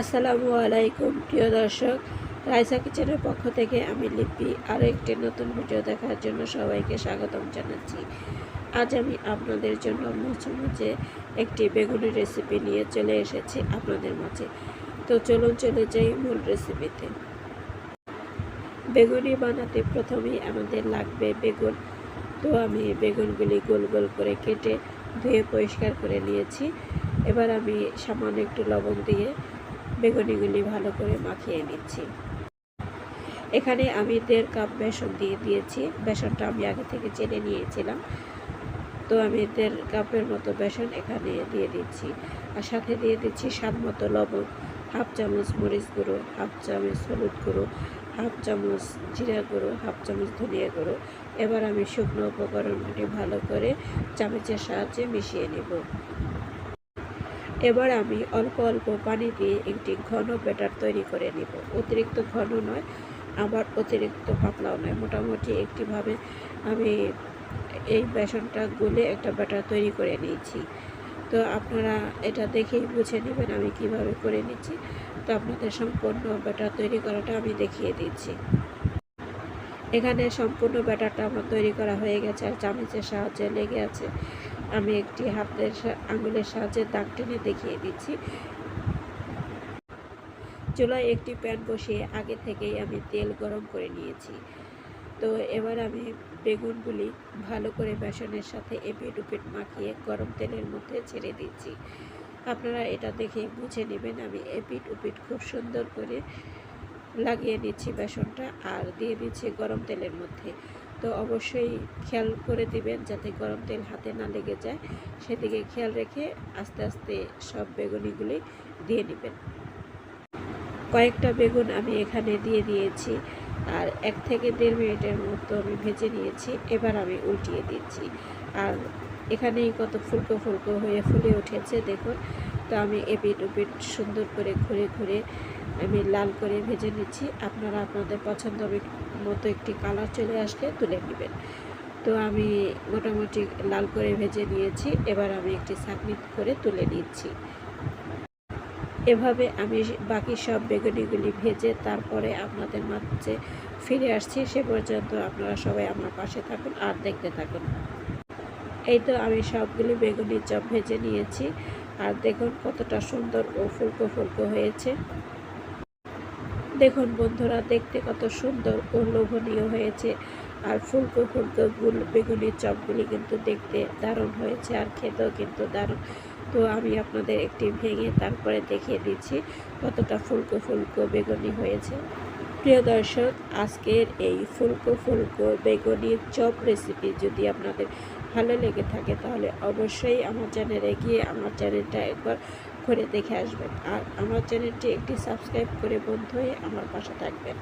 আসসালামু আলাইকুম, প্রিয় দর্শক। রাইসা কিচেনের পক্ষ থেকে আমি লিপি আরও একটি নতুন ভিডিও দেখার জন্য সবাইকে স্বাগতম জানাচ্ছি। আজ আমি আপনাদের জন্য মুছে একটি বেগুনি রেসিপি নিয়ে চলে এসেছি আপনাদের মাঝে। তো চলুন চলে যাই মূল রেসিপিতে বেগুনি বানাতে প্রথমেই আমাদের লাগবে বেগুন। তো আমি বেগুনগুলি গোল গোল করে কেটে ধুয়ে পরিষ্কার করে নিয়েছি। এবার আমি সামান্য একটু লবণ দিয়ে বেগুনিগুলি ভালো করে মাখিয়ে নিচ্ছি। এখানে আমি দেড় কাপ বেসন দিয়ে দিয়েছি। বেসনটা আমি আগে থেকে চেনে নিয়েছিলাম। তো আমি দেড় কাপের মতো বেসন এখানে দিয়ে দিচ্ছি। আর সাথে দিয়ে দিচ্ছি স্বাদ মতো লবণ। হাফ চামচ মরিচ গুঁড়ো, হাফ চামচ হলুদ গুঁড়ো, হাফ চামচ জিরা গুঁড়ো, হাফ চামচ ধনিয়া গুঁড়ো। এবার আমি শুকনো উপকরণগুলি ভালো করে চামচের সাহায্যে মিশিয়ে নেব। এবার আমি অল্প অল্প পানি দিয়ে একটি ঘন ব্যাটার তৈরি করে নেব। অতিরিক্ত ঘন নয়, আবার অতিরিক্ত পাতলাও নয়। মোটামুটি একটিভাবে আমি এই বেসনটা গুলে একটা ব্যাটার তৈরি করে নিয়েছি। তো আপনারা এটা দেখেই বুঝে নেবেন আমি কীভাবে করে নিচ্ছি। তো আপনাদের সম্পূর্ণ ব্যাটার তৈরি করাটা আমি দেখিয়ে দিচ্ছি। এখানে সম্পূর্ণ ব্যাটারটা আমার তৈরি করা হয়ে গেছে আর চামচের সাহায্যে লেগে আছে। আমি একটি হাতের আঙুলের সাহায্যে দাগ টেনে দেখিয়ে দিচ্ছি। চুলায় একটি প্যান বসিয়ে আগে থেকেই আমি তেল গরম করে নিয়েছি। তো এবার আমি বেগুনগুলি ভালো করে বেসনের সাথে এপিট উপিট মাখিয়ে গরম তেলের মধ্যে ছেড়ে দিচ্ছি। আপনারা এটা দেখে বুঝে নেবেন আমি এপিট উপিট খুব সুন্দর করে লাগিয়ে নিচ্ছি বেসনটা আর দিয়ে দিচ্ছি গরম তেলের মধ্যে। তো অবশ্যই খেয়াল করে দিবেন যাতে গরম তেল হাতে না লেগে যায়। সেদিকে খেয়াল রেখে আস্তে আস্তে সব বেগুনিগুলি দিয়ে নেবেন। কয়েকটা বেগুন আমি এখানে দিয়ে দিয়েছি আর এক থেকে দেড় মিনিটের মতো আমি ভেজে নিয়েছি, এবার আমি উল্টিয়ে দিচ্ছি। আর এখানেই কত ফুলকো ফুলকো হয়ে ফুলে উঠেছে, দেখুন। তো আমি এপিট উপিট সুন্দর করে ঘুরে ঘুরে আমি লাল করে ভেজে নিচ্ছি। আপনারা আপনাদের পছন্দ মতো একটি কালার চলে আসলে তুলে নেবেন। তো আমি মোটামুটি লাল করে ভেজে নিয়েছি। এবার আমি একটি চাকনি করে তুলে নিচ্ছি। এভাবে আমি বাকি সব বেগুনিগুলি ভেজে তারপরে আপনাদের মাঝে ফিরে আসছি। সে পর্যন্ত আপনারা সবাই আমার পাশে থাকুন আর দেখতে থাকুন। এই তো আমি সবগুলি বেগুনি চপ ভেজে নিয়েছি। আর দেখুন কতটা সুন্দর ও ফুলকো ফুলকো হয়েছে। দেখুন বন্ধুরা, দেখতে কত সুন্দর ও লোভনীয় হয়েছে। আর ফুলকো ফুলকো গুল বেগুনির চপগুলি কিন্তু দেখতে দারুণ হয়েছে আর খেতেও কিন্তু দারুণ। তো আমি আপনাদের একটি ভেঙে তারপরে দেখিয়ে দিচ্ছি কতটা ফুলকো ফুলকো বেগুনি হয়েছে। প্রিয় দর্শক, আজকের এই ফুলকো ফুলকো বেগুনির চপ রেসিপি যদি আপনাদের ভালো লেগে থাকে, তাহলে অবশ্যই আমার চ্যানেলে গিয়ে আমার চ্যানেলটা একবার করে দেখে আসবেন। আর আমার চ্যানেলটি একটি সাবস্ক্রাইব করে বন্ধু হয়ে আমার পাশে থাকবেন।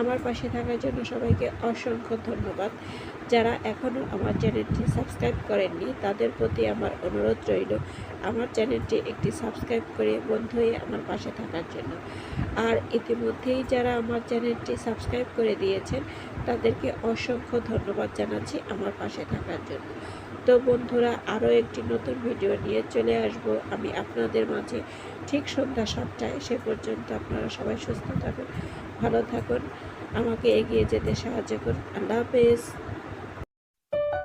আমার পাশে থাকার জন্য সবাইকে অসংখ্য ধন্যবাদ। যারা এখনও আমার চ্যানেলটি সাবস্ক্রাইব করেননি, তাদের প্রতি আমার অনুরোধ রইল আমার চ্যানেলটি একটি সাবস্ক্রাইব করে বন্ধু হয়ে আমার পাশে থাকার জন্য। আর ইতিমধ্যেই যারা আমার চ্যানেলটি সাবস্ক্রাইব করে দিয়েছেন, তাদেরকে অসংখ্য ধন্যবাদ জানাচ্ছি আমার পাশে থাকার জন্য। তো বন্ধুরা, আরও একটি নতুন ভিডিও নিয়ে চলে আসব আমি আপনাদের মাঝে। ঠিক সন্ধ্যা সাতটায়, সে পর্যন্ত আপনারা সবাই সুস্থ থাকুন, ভালো থাকুন, আমাকে এগিয়ে যেতে সাহায্য করুন। আল্লাহ হাফেজ।